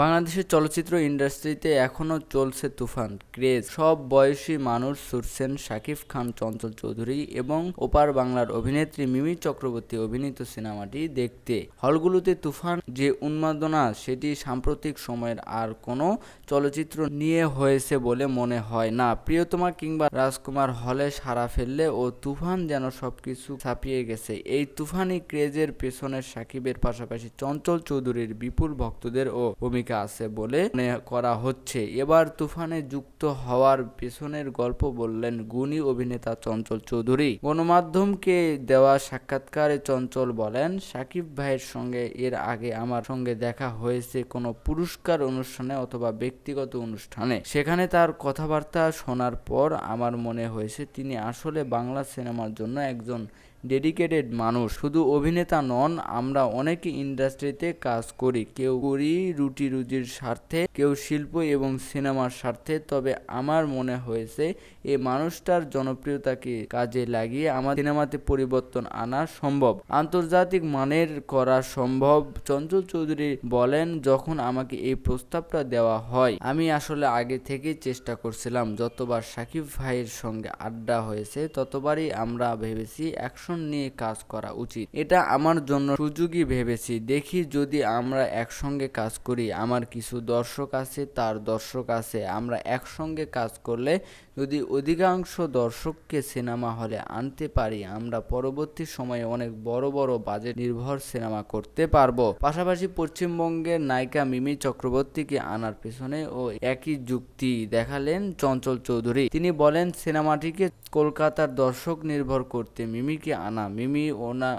বাংলাদেশের চলচ্চিত্র ইন্ডাস্ট্রিতে এখনও চলছে তুফান, ক্রেজ। সব বয়সী মানুষ ছুটছেন শাকিব খান, চঞ্চল চৌধুরী এবং ওপার বাংলার অভিনেত্রী মিমি চক্রবর্তী অভিনীত সিনেমাটি দেখতে। হলগুলোতে তুফান যে উন্মাদনা, সেটি সাম্প্রতিক সময়ের আর কোনো চলচ্চিত্র নিয়ে হয়েছে বলে মনে হয় না। প্রিয়তমা কিংবা রাজকুমার হলে সারা ফেললে ও তুফান যেন সবকিছু ছাপিয়ে গেছে। এই তুফানি ক্রেজের পেছনে সাকিবের পাশাপাশি চঞ্চল চৌধুরীর বিপুল ভক্তদের ও ভূমিকা আছে বলে মনে করা হচ্ছে। এবার তুফানে যুক্ত হওয়ার পেছনের গল্প বললেন গুণী অভিনেতা চঞ্চল চৌধুরী। গণমাধ্যমকে দেওয়া সাক্ষাৎকারে চঞ্চল বলেন, সাকিব ভাইয়ের সঙ্গে এর আগে আমার সঙ্গে দেখা হয়েছে কোনো পুরস্কার অনুষ্ঠানে অথবা ব্যক্তিগত অনুষ্ঠানে। সেখানে তার কথাবার্তা শোনার পর আমার মনে হয়েছে তিনি আসলে বাংলা সিনেমার জন্য একজন ডেডিকেটেড মানুষ, শুধু অভিনেতা নন, আমরা অনেকে ইন্ডাস্ট্রিতে কাজ করি। কেউ করি রুটি রুজির স্বার্থে, কেউ শিল্প এবং সিনেমার স্বার্থে, তবে আমার মনে হয়েছে এই মানুষটার জনপ্রিয়তাকে কাজে লাগিয়ে আমার সিনেমাতে পরিবর্তন আনা সম্ভব। আন্তর্জাতিক মানের করা সম্ভব, চঞ্চল চৌধুরী বলেন, যখন আমাকে এই প্রস্তাবটা দেওয়া হয়, আমি আসলে আগে থেকেই চেষ্টা করছিলাম। যতবার সাকিব ভাইয়ের সঙ্গে আড্ডা হয়েছে, ততবারই আমরা ভেবেছি অ্যাকশন নিয়ে কাজ করা উচিত। এটা আমার জন্য সুযোগই ভেবেছি। দেখি যদি আমরা একসঙ্গে কাজ করি, আমার কিছু দর্শক আছে, তার দর্শক আছে, আমরা একসঙ্গে কাজ করলে যদি অধিকাংশ দর্শককে সিনেমা হলে আনতে পারি, আমরা পরবর্তী সময়ে অনেক বড় বড় বাজেট নির্ভর সিনেমা করতে পারব। পাশাপাশি পশ্চিমবঙ্গের নায়িকা মিমি চক্রবর্তীকে আনার পেছনে ও একই যুক্তি দেখালেন চঞ্চল চৌধুরী। তিনি বলেন, সিনেমাটিকে কলকাতার দর্শক নির্ভর করতে মিমিকে আনা মিমি ওনা,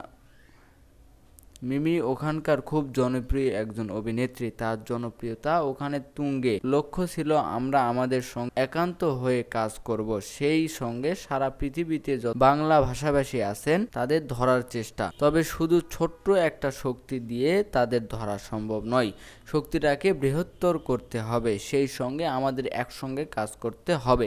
মিমি ওখানকার খুব জনপ্রিয় একজন অভিনেত্রী, তার জনপ্রিয়তা ওখানে তুঙ্গে। লক্ষ্য ছিল আমরা আমাদের সঙ্গে একান্ত হয়ে কাজ করব, সেই সঙ্গে সারা পৃথিবীতে বাংলা ভাষাভাষী আছেন তাদের ধরার চেষ্টা। তবে শুধু ছোট্ট একটা শক্তি দিয়ে তাদের ধরা সম্ভব নয়, শক্তিটাকে বৃহত্তর করতে হবে, সেই সঙ্গে আমাদের একসঙ্গে কাজ করতে হবে।